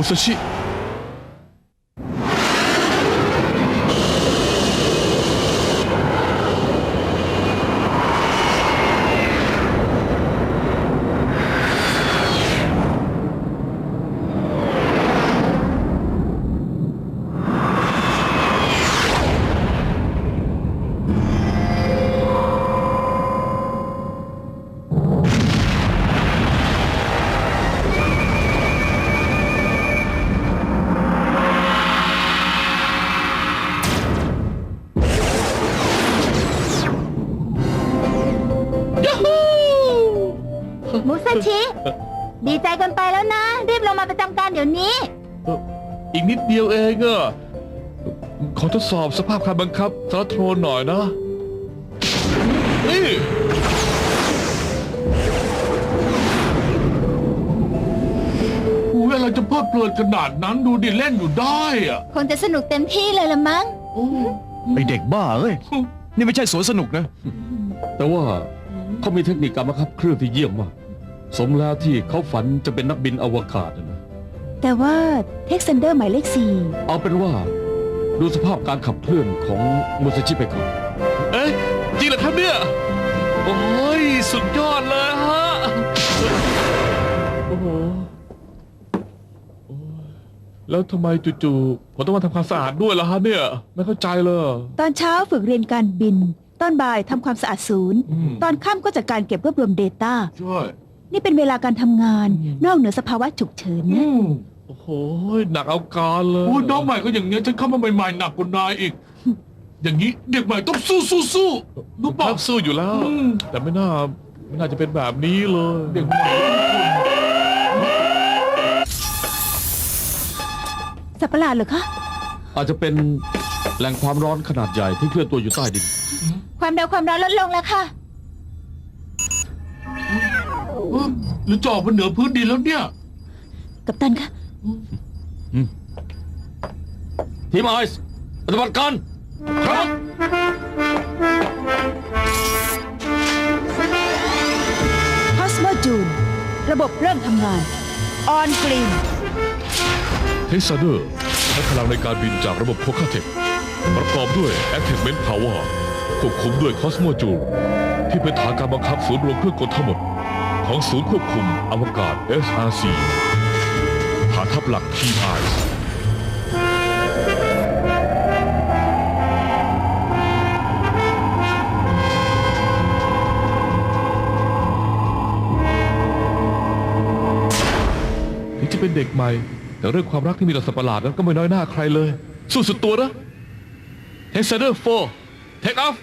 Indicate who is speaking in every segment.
Speaker 1: จงบิน
Speaker 2: เอ่
Speaker 1: ออีกนิดเดียวเองอะขอทดสอบสภาพการบังคับสารโทรนหน่อยนะนี่
Speaker 3: อุ้ยอะไรจะเพลิดเพลินขนาดนั้นดูดิเล่นอยู่ได้อะ
Speaker 2: คงจะสนุกเต็มที่เลยละมั้ง
Speaker 3: โอ้
Speaker 4: ไอเด็กบ้าเอ้ย นี่ไม่ใช่สวนสนุกนะ
Speaker 5: แต่ว่าเขามีเทคนิคการบังคับเครื่องที่เยี่ยมมาก สมแล้วที่เขาฝันจะเป็นนักบินอวกาศนะ
Speaker 2: แต่ว่าเท็กซันเดอร์หมายเลขสี่
Speaker 5: เอาเป็นว่า ดูสภาพการขับเคลื่อนของมูซาชิไปก่อน
Speaker 1: เอ๊ะจริงเหรอครับเนี่ย โอ้ย สุดยอดเลยฮะ โอ้โหโอ้ยแล้วทำไมจู่ๆผมต้องมาทำความสะอาดด้วยล่ะฮะเนี่ย ไม่เข้าใจเลย
Speaker 6: ตอนเช้าฝึกเรียนการบิน ตอนบ่ายทำความสะอาดศูนย์
Speaker 1: อืม
Speaker 6: ตอนค่ำก็จัดการเก็บรวบรวม Data
Speaker 3: ใช่
Speaker 6: นี่เป็นเวลาการทำงาน นอกเหนือสภาวะฉุกเฉิน
Speaker 3: อื
Speaker 6: นะ
Speaker 3: ม
Speaker 1: โอ้โหหนักเอาการเลย
Speaker 3: โอ้ยน้องใหม่ก็อย่างเงี้ยฉันเข้ามาใหม่ๆหนักกว่านายอีก อย่างนี้เด็กใหม่ต้องสู้สู้สู้รู้
Speaker 1: ค
Speaker 3: เปล่า
Speaker 1: รับสู้อยู่แล้ว
Speaker 3: อืม
Speaker 1: แต่ไม่น่าไม่น่าจะเป็นแบบนี้เลย
Speaker 3: เด็กใหม่
Speaker 6: สัตว์ประหลาดเหรอคะ
Speaker 5: อาจจะเป็นแหล่งความร้อนขนาดใหญ่ที่เคลื่อนตัวอยู่ใต้ดิน
Speaker 2: ความเร็วความร้อนลดลงแล้วค่ะ
Speaker 3: เออหรือจะออกมาเหนือพื้นดินแล้วเนี่ย
Speaker 6: กับตันคะ
Speaker 5: ทีมไอซ์ปฏิบัติการ
Speaker 3: ครับ
Speaker 6: คอสโมจูน ระบบเริ่มทำงาน ออนกรีน
Speaker 1: เทสซาเดอร์ใช้พลังในการบินจากระบบโคคาเทคประกอบด้วย a c t i v e m e n t Power ควบคุมด้วย Cosmo j u l ที่เป็นฐานการบังคับศูนย์รวมเครื่องกลทั้งหมด ของศูนย์ควบคุมอวกาศ SRC ฐานทัพหลัก Team Eyes ถึงจะเป็นเด็กใหม่ แต่เรื่องความรักที่มีต่อสัตว์ประหลาดนั้นก็ไม่น้อยหน้าใครเลย สู้สุดตัวนะเทสเดอร์โฟเทคออฟ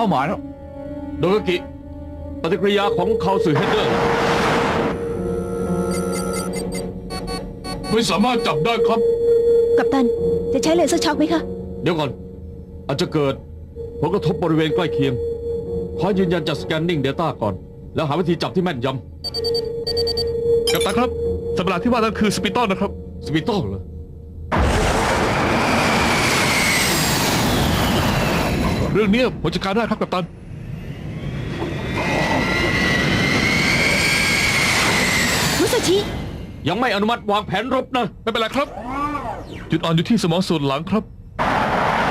Speaker 4: ป้าหมายแล้ว
Speaker 5: โดยกิปฏิกิริยาของเขาสื่อเฮดเดอร์
Speaker 3: ไม่สามารถจับได้ครับ
Speaker 6: กับตัน จะใช้เลเซอร์ช็อคไหมคะ
Speaker 5: เดี๋ยวก่อน อาจจะเกิดผลกระทบบริเวณใกล้เคียง ขอยืนยันจากสแกนนิ่งเดต้าก่อน แล้วหาวิธีจับที่แม่นย
Speaker 1: กัปตันครับสัตว์ประหลาดที่ว่านั้นคือสปิตอนนะครับำ
Speaker 5: สปิโต้เหรอ
Speaker 1: เรื่องนี้ผมจัดการได้ครับกัปตัน
Speaker 6: มุสชิ
Speaker 5: ยังไม่อนุมัติวางแผนรบนะ
Speaker 1: ไม่เป็นไรครับ จุดอ่อนอยู่ที่สมองส่วนหลังครับ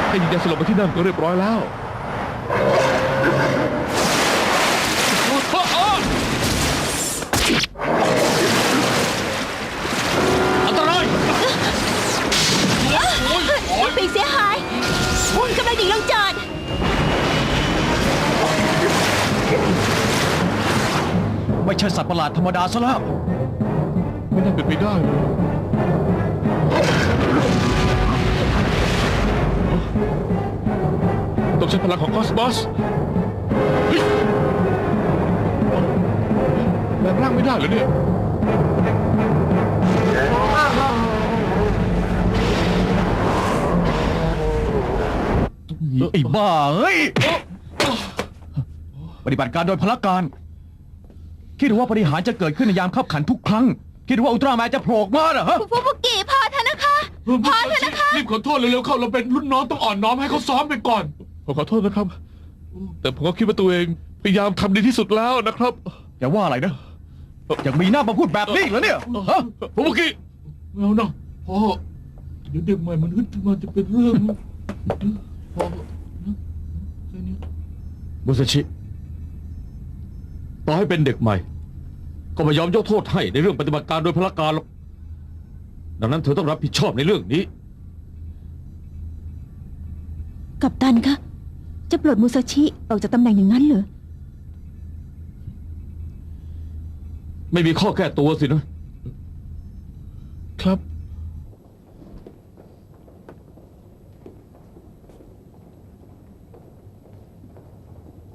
Speaker 1: ให้ยิงยาสลบไปที่นั่นก็เรียบร้อยแล้
Speaker 4: ว ประหลาดธรรมดาซะแล้ว
Speaker 1: ไม่น่าเป็นไปได้เลยต้องใช้พลังของคอสมอสเฮ้ยแม่ลงร่างไม่ได้เหรอเนี่ย
Speaker 4: ไอ้บ้าเอ้ย ปฏิบัติการโดยพละการ คิดว่าปฏิหารย์จะเกิดขึ้นในยามขับขันทุกครั้ง คิดว่าอุลตร้าแมนจะโผล่ออกมาเหรอฮะ
Speaker 2: ฟูบุกิพอเถอะนะคะ พอเถอะนะคะ
Speaker 3: รีบขอโทษเร็วๆเข้าเราเป็นรุ่นน้องต้องอ่อนน้อมให้เขาซ้อมไปก่อน
Speaker 1: ผมขอโทษนะครับ แต่ผมก็คิดว่าตัวเองพยายามทำดีที่สุดแล้วนะครับ
Speaker 4: อย่าว่าอะไรนะยังมีหน้ามาพูดแบบนี้อีกเหรอเนี่ยฮะ
Speaker 3: ผมเมื่อกี้ไม่เอานะพ่อเดี๋ยวเด็กใหม่มันฮึดขึ้นมาจะเป็นเรื่องนะพ่อนะแค่นี้
Speaker 5: มุสชิ ต่อให้เป็นเด็กใหม่ ก็ไม่ยอมยกโทษให้ในเรื่องปฏิบัติการโดยพละการหรอกดังนั้นเธอต้องรับผิดชอบในเรื่องนี้
Speaker 6: กับตันคะ จะปลดมูซาชิออกจากตำแหน่งอย่างนั้นเหรอ
Speaker 5: ไม่มีข้อแก้ตัวสินะ
Speaker 1: ครับ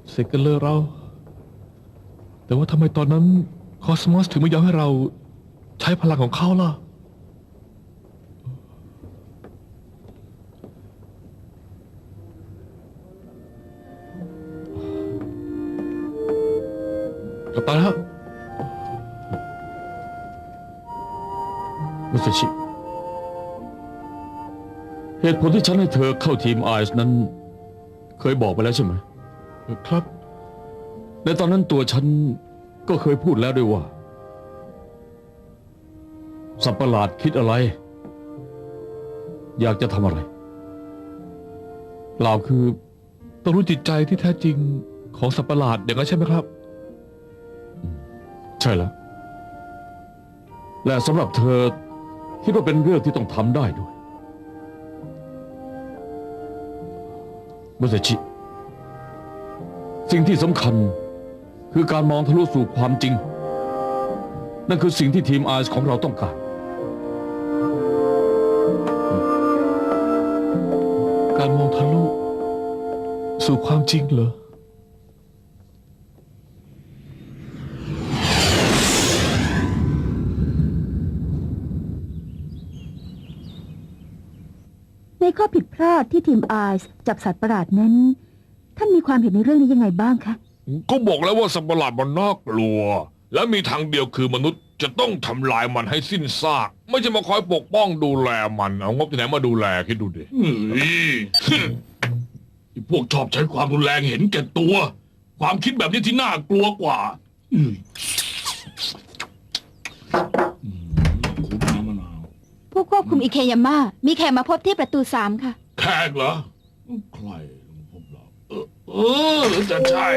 Speaker 1: เสร็จกันเลยเรา แต่ว่าทำไมตอนนั้นคอสมอสถึงไม่ยอมให้เราใช้พลังของเขาล่ะ กลับไปแล้ว
Speaker 5: มุสชิเหตุผลที่ฉันให้เธอเข้าทีมไอซ์นั้น เคยบอกไปแล้วใช่ไหม
Speaker 1: ครับ
Speaker 5: ในตอนนั้นตัวฉันก็เคยพูดแล้วด้วยว่า สัตว์ประหลาดคิดอะไร อยากจะทำอะไรเปล่าคือ
Speaker 1: ต้องรู้จิตใจที่แท้จริงของสัตว์ประหลาดอย่างนั้นใช่ไหมครับ
Speaker 5: ใช่แล้ว และสำหรับเธอคิดว่าเป็นเรื่องที่ต้องทำได้ด้วยมุสชิ สิ่งที่สำคัญ คือการมองทะลุสู่ความจริง นั่นคือสิ่งที่ทีมไอซ์ของเราต้องการ
Speaker 1: การมองทะลุสู่ความจริงเหรอ
Speaker 6: ในข้อผิดพลาดที่ทีมไอซ์จับสัตว์ประหลาดนั้น ท่านมีความเห็นในเรื่องนี้ยังไงบ้างคะ
Speaker 7: ก็บอกแล้วว่าสัตว์ประหลาดมันน่ากลัว และมีทางเดียวคือมนุษย์จะต้องทำลายมันให้สิ้นซาก ไม่ใช่มาคอยปกป้องดูแลมัน เอางบที่ไหนมาดูแลคิดดูดิ
Speaker 3: เฮ้ยไอ้พวกชอบใช้ความรุนแรงเห็นแก่ตัว ความคิดแบบนี้ที่น่ากลัวกว่าอืมอืมคุณน้ำมะนาว
Speaker 2: ผู้ควบคุมอิเคยาม่ามีแขกมาพบที่ประตูสามค่ะ
Speaker 3: แขกเหรอ ใครผม เออจะใช่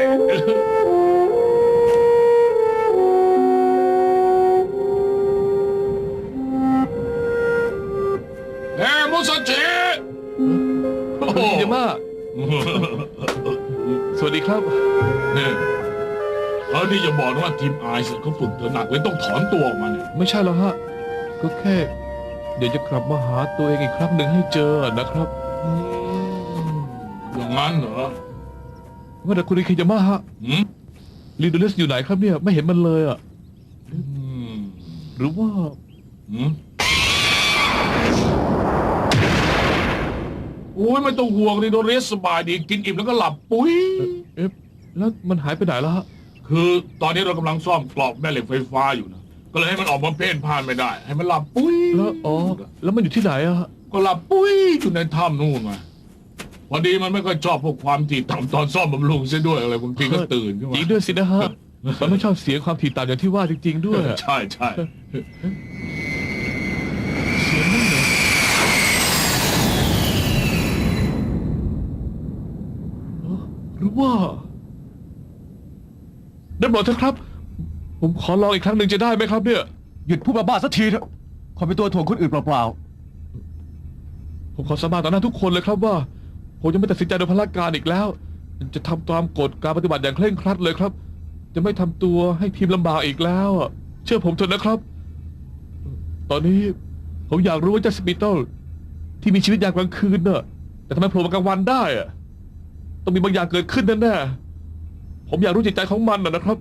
Speaker 3: เฮ้มุสจิโอ้โห
Speaker 1: เยอะมาสวัสดีครับ
Speaker 3: เนี่ยเออนี่อย่าบอกนะว่าทีมไอซ์เขาฝึกเธอหนักเลยต้องถอนตัวออกมาเนี่ย
Speaker 1: ไม่ใช่หรอกฮะ ก็แค่ เดี๋ยวจะกลับมาหาตัวเองอีกครั้งหนึ่งให้เจอนะครับ
Speaker 3: อืม นั้นเหรอ
Speaker 1: ว่าแต่คุณอิเคยาม่าฮะ
Speaker 3: หืม
Speaker 1: ลีโดเลสอยู่ไหนครับเนี่ย ไม่เห็นมันเลยอะ
Speaker 3: อืม
Speaker 1: หรือว่า
Speaker 3: หืมโอ้ยไม่ต้องห่วงนี่โดเรสสบายดีกินอิ่มแล้วก็หลับปุ๋ย
Speaker 1: เอ๊ะแล้วมันหายไปไหนแล้วฮะ
Speaker 3: คือตอนนี้เรากำลังซ่อมกรอบแม่เหล็กไฟฟ้าอยู่นะ ก็เลยให้มันออกมาเพ่นพ่านไม่ได้ ให้มันหลับปุ้ย
Speaker 1: แล้วอ๋อ แล้วมันอยู่ที่ไหนอะฮะ
Speaker 3: ก็หลับปุ้ยอยู่ในถ้ำนู่นไง พอดีมันไม่ค่อยชอบพวกความถี่ต่ำตอนซ่อมบำรุงซะด้วยอะไรบางทีก็ตื่นขึ้นมา
Speaker 1: จริงด้วยสินะฮะ มันไม่ชอบเสียงความถี่ต่ำอย่างที่ว่าจริง ๆ ด้วยอะ
Speaker 3: ใช่ใช่
Speaker 1: เสียงนั่นเหรอเอ้อหรือว่าได้โปรดเถอะครับ ผมขอลองอีกครั้งหนึ่งจะได้ไหมครับเนี่ย
Speaker 4: หยุดพูดบ้าๆสักทีเถอะคนเป็นตัวถ่วงคนอื่นเปล่า
Speaker 1: ผมขอสาบานต่อหน้าทุกคนเลยครับว่า ผมจะไม่ตัดสินใจโดยพละการอีกแล้ว จะทำตามกฎการปฏิบัติอย่างเคร่งครัดเลยครับ จะไม่ทำตัวให้ทีมลำบากอีกแล้วอะเชื่อผมเถอะนะครับ ตอนนี้ผมอยากรู้ว่าเจ้าสปิโตลที่มีชีวิตอย่ามกลางคืนเน่ะแต่ทำไมโผล่มากลางวันได้อะต้องมีบางอย่างเกิดขึ้นแน่ๆผมอยากรู้จิตใจของมันนะนะครับ